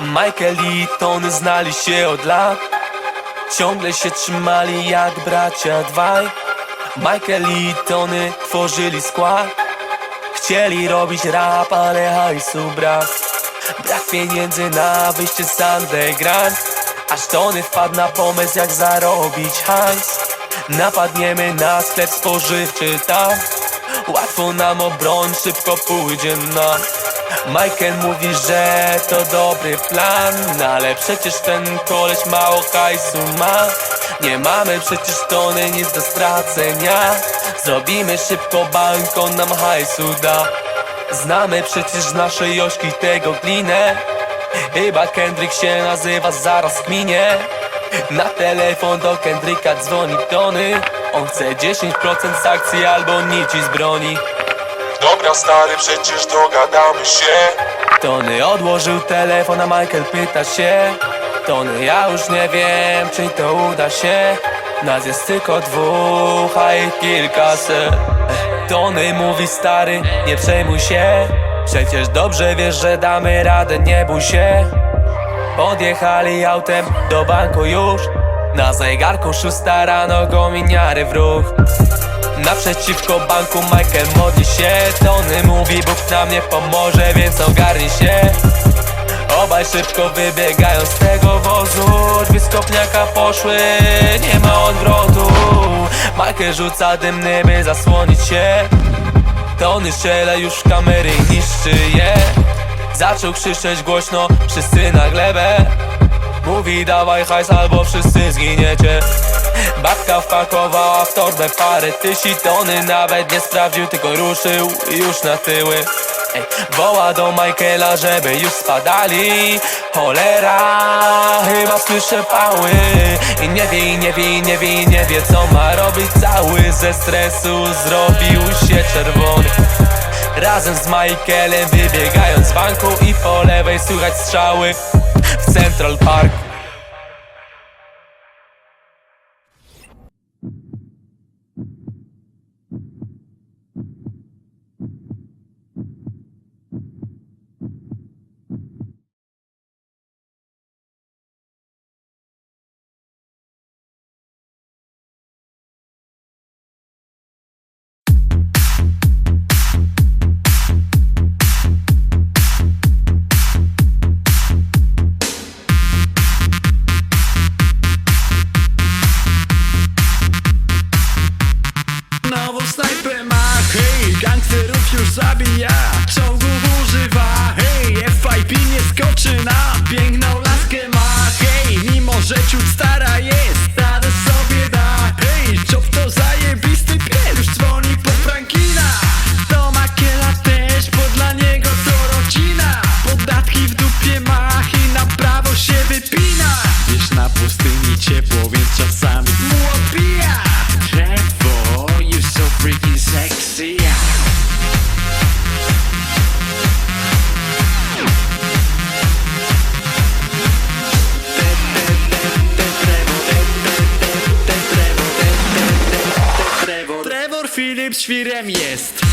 Michael i Tony znali się od lat. Ciągle się trzymali jak bracia dwaj. Michael i Tony tworzyli skład. Chcieli robić rap, ale hajsu brak Brak pieniędzy na wyjście z underground. Aż Tony wpadł na pomysł jak zarobić hajs. Napadniemy na sklep spożywczy tam. Łatwo nam obroń, szybko pójdzie nam Michael mówi, że to dobry plan no Ale przecież ten koleś mało hajsu ma. Nie mamy przecież tony nic do stracenia. Zrobimy szybko bank, on nam hajsu da Znamy przecież nasze Jośki tego glinę. Chyba Kendrick się nazywa, zaraz kminie. Na telefon do Kendricka dzwoni Tony. On chce 10% z akcji albo nici z broni. Dobra stary, przecież dogadamy się. Tony odłożył telefon, a Michael pyta się. Tony, ja już nie wiem, czy to uda się Nas jest tylko dwóch, a ich kilkaset. Tony mówi stary, nie przejmuj się. Przecież dobrze wiesz, że damy radę, nie bój się. Podjechali autem do banku już. Na zegarku szósta rano gominiary w ruch. Naprzeciwko banku Michael modli się. Tony mówi Bóg nam nie pomoże, więc ogarnij się. Obaj szybko wybiegają z tego wozu. Drzwi z kopniaka poszły, nie ma Michael rzuca dymny, by zasłonić się Tony strzela już w kamery i niszczy je. Zaczął krzyczeć głośno, wszyscy na glebę. Mówi dawaj hajs albo wszyscy zginiecie. Babka wpakowała w torbę parę tysi tony Nawet nie sprawdził, tylko ruszył już na tyły Ej, woła do Michaela, żeby już spadali. Cholera, chyba słyszę pały. I nie wie, i nie wie, i nie wie, i nie wie co ma robić Cały. Ze stresu zrobił się czerwony. Razem z Michaelem wybiegając z banku I po lewej słychać strzały w Central Park Phillips świrem jest